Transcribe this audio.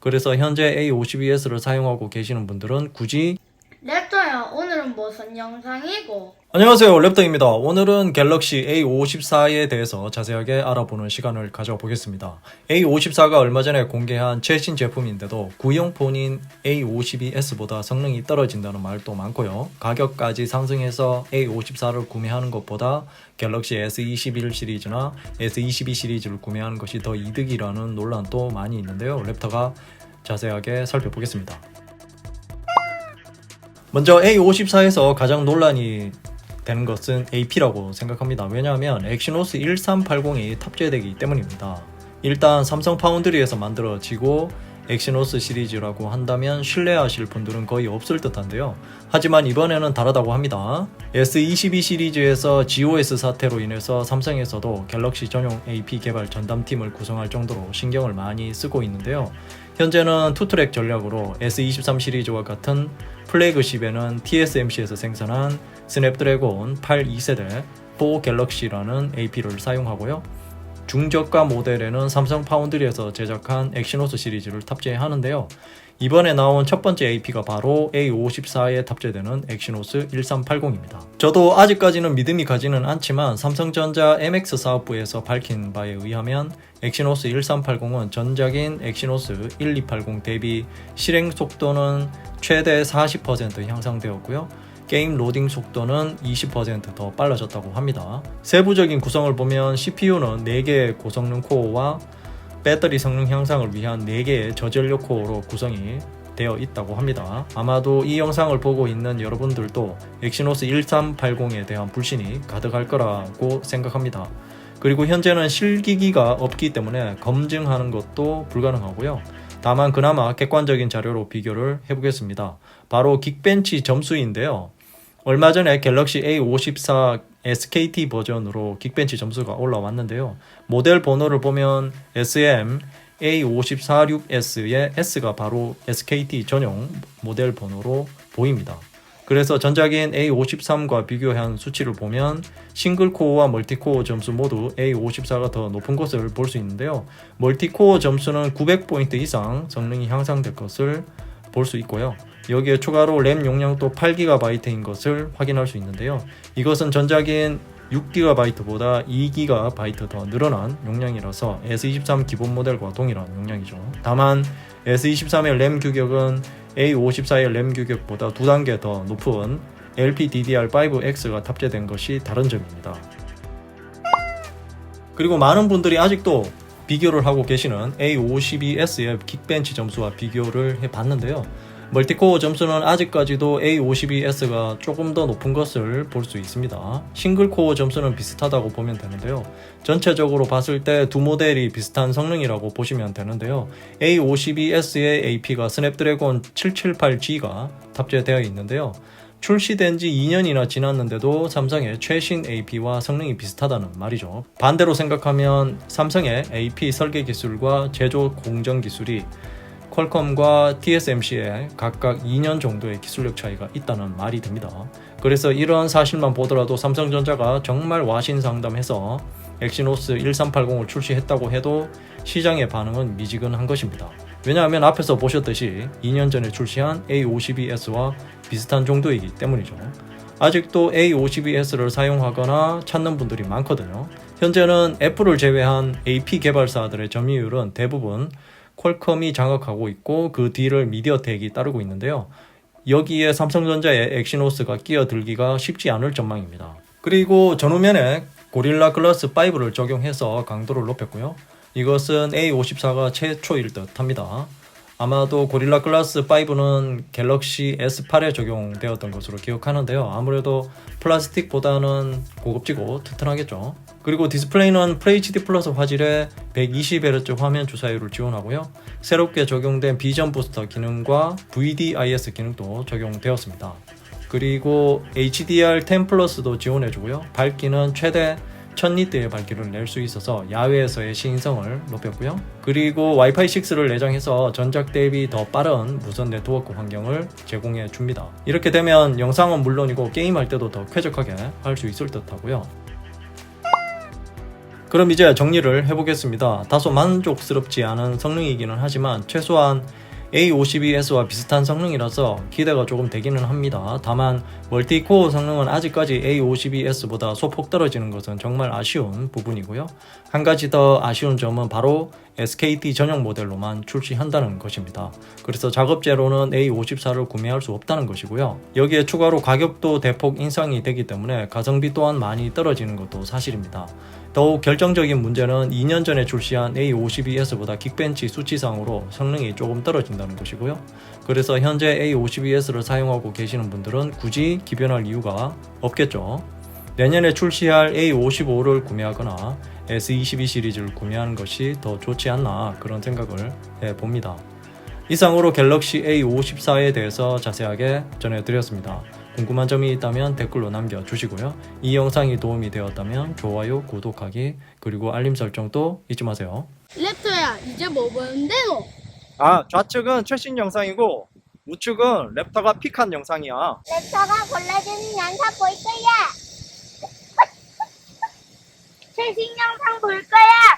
그래서 현재 A52s를 사용하고 계시는 분들은 굳이 랩터야 오늘은 무슨 영상이고? 안녕하세요 랩터입니다. 오늘은 갤럭시 A54에 대해서 자세하게 알아보는 시간을 가져보겠습니다. A54가 얼마 전에 공개한 최신 제품인데도 구형 폰인 A52s보다 성능이 떨어진다는 말도 많고요. 가격까지 상승해서 A54를 구매하는 것보다 갤럭시 S21 시리즈나 S22 시리즈를 구매하는 것이 더 이득이라는 논란도 많이 있는데요. 랩터가 자세하게 살펴보겠습니다 먼저 A54에서 가장 논란이 되는 것은 AP라고 생각합니다. 왜냐하면 엑시노스 1380이 탑재되기 때문입니다. 일단 삼성 파운드리에서 만들어지고 엑시노스 시리즈라고 한다면 신뢰하실 분들은 거의 없을 듯한데요. 하지만 이번에는 다르다고 합니다. S22 시리즈에서 GOS 사태로 인해서 삼성에서도 갤럭시 전용 AP 개발 전담팀을 구성할 정도로 신경을 많이 쓰고 있는데요. 현재는 투트랙 전략으로 S23 시리즈와 같은 플래그십에는 TSMC에서 생산한 스냅드래곤 8 2세대 4 갤럭시라는 AP를 사용하고요. 중저가 모델에는 삼성 파운드리에서 제작한 엑시노스 시리즈를 탑재하는데요. 이번에 나온 첫 번째 AP가 바로 A54에 탑재되는 엑시노스 1380입니다. 저도 아직까지는 믿음이 가지는 않지만 삼성전자 MX 사업부에서 밝힌 바에 의하면 엑시노스 1380은 전작인 엑시노스 1280 대비 실행 속도는 최대 40% 향상되었고요. 게임 로딩 속도는 20%더 빨라졌다고 합니다. 세부적인 구성을 보면 CPU는 4개의 고성능 코어와 배터리 성능 향상을 위한 4개의 저전력 코어로 구성이 되어 있다고 합니다. 아마도 이 영상을 보고 있는 여러분들도 엑시노스 1380에 대한 불신이 가득할 거라고 생각합니다. 그리고 현재는 실기기가 없기 때문에 검증하는 것도 불가능하고요. 다만 그나마 객관적인 자료로 비교를 해보겠습니다. 바로 긱벤치 점수인데요. 얼마 전에 갤럭시 A54 SKT 버전으로 긱벤치 점수가 올라왔는데요. 모델 번호를 보면 SM A546S의 S가 바로 SKT 전용 모델 번호로 보입니다. 그래서 전작인 A53과 비교한 수치를 보면 싱글코어와 멀티코어 점수 모두 A54가 더 높은 것을 볼 수 있는데요. 멀티코어 점수는 900포인트 이상 성능이 향상될 것을 볼 수 있고요. 여기에 추가로 램 용량도 8GB인 것을 확인할 수 있는데요. 이것은 전작인 6GB보다 2GB 더 늘어난 용량이라서 S23 기본 모델과 동일한 용량이죠. 다만 S23의 램 규격은 A54의 램 규격보다 두 단계 더 높은 LPDDR5X가 탑재된 것이 다른 점입니다. 그리고 많은 분들이 아직도 비교를 하고 계시는 A52S의 긱벤치 점수와 비교를 해봤는데요. 멀티코어 점수는 아직까지도 A52S가 조금 더 높은 것을 볼 수 있습니다. 싱글코어 점수는 비슷하다고 보면 되는데요. 전체적으로 봤을 때 두 모델이 비슷한 성능이라고 보시면 되는데요. A52S의 AP가 스냅드래곤 778G가 탑재되어 있는데요. 출시된 지 2년이나 지났는데도 삼성의 최신 AP와 성능이 비슷하다는 말이죠. 반대로 생각하면 삼성의 AP 설계 기술과 제조 공정 기술이 퀄컴과 TSMC에 각각 2년 정도의 기술력 차이가 있다는 말이 됩니다. 그래서 이런 사실만 보더라도 삼성전자가 정말 와신상담해서 엑시노스 1380을 출시했다고 해도 시장의 반응은 미지근한 것입니다. 왜냐하면 앞에서 보셨듯이 2년 전에 출시한 A52S와 비슷한 정도이기 때문이죠. 아직도 A52S를 사용하거나 찾는 분들이 많거든요. 현재는 애플을 제외한 AP 개발사들의 점유율은 대부분 퀄컴이 장악하고 있고 그 뒤를 미디어텍이 따르고 있는데요. 여기에 삼성전자의 엑시노스가 끼어들기가 쉽지 않을 전망입니다. 그리고 전후면에 고릴라 글라스 5를 적용해서 강도를 높였고요. 이것은 A54가 최초일 듯 합니다. 아마도 고릴라 글라스 5는 갤럭시 S8에 적용되었던 것으로 기억하는데요. 아무래도 플라스틱보다는 고급지고 튼튼하겠죠. 그리고 디스플레이는 FHD 플러스 화질의 120Hz 화면 주사율을 지원하고요. 새롭게 적용된 비전 부스터 기능과 VDIS 기능도 적용되었습니다. 그리고 HDR10 플러스도 지원해주고요. 밝기는 최대 1000니트의 밝기를 낼 수 있어서 야외에서의 시인성을 높였고요. 그리고 와이파이 6를 내장해서 전작 대비 더 빠른 무선 네트워크 환경을 제공해 줍니다. 이렇게 되면 영상은 물론이고 게임할 때도 더 쾌적하게 할 수 있을 듯 하고요. 그럼 이제 정리를 해보겠습니다. 다소 만족스럽지 않은 성능이기는 하지만 최소한 A52S와 비슷한 성능이라서 기대가 조금 되기는 합니다. 다만 멀티코어 성능은 아직까지 A52S보다 소폭 떨어지는 것은 정말 아쉬운 부분이고요. 한 가지 더 아쉬운 점은 바로 SKT 전용 모델로만 출시한다는 것입니다. 그래서 작업제로는 A54를 구매할 수 없다는 것이고요. 여기에 추가로 가격도 대폭 인상이 되기 때문에 가성비 또한 많이 떨어지는 것도 사실입니다. 더욱 결정적인 문제는 2년 전에 출시한 A52S보다 긱벤치 수치상으로 성능이 조금 떨어진다는 것이고요. 그래서 현재 A52S를 사용하고 계시는 분들은 굳이 기변할 이유가 없겠죠. 내년에 출시할 A55를 구매하거나 S22 시리즈를 구매하는 것이 더 좋지 않나 그런 생각을 해 봅니다. 이상으로 갤럭시 A54에 대해서 자세하게 전해드렸습니다. 궁금한 점이 있다면 댓글로 남겨주시고요. 이 영상이 도움이 되었다면 좋아요, 구독하기, 그리고 알림 설정도 잊지 마세요. 랩터야 이제 뭐 보는데 너? 아, 좌측은 최신 영상이고 우측은 랩터가 픽한 영상이야. 랩터가 골라주는 영상 볼 거야. 새 신영상 볼 거야.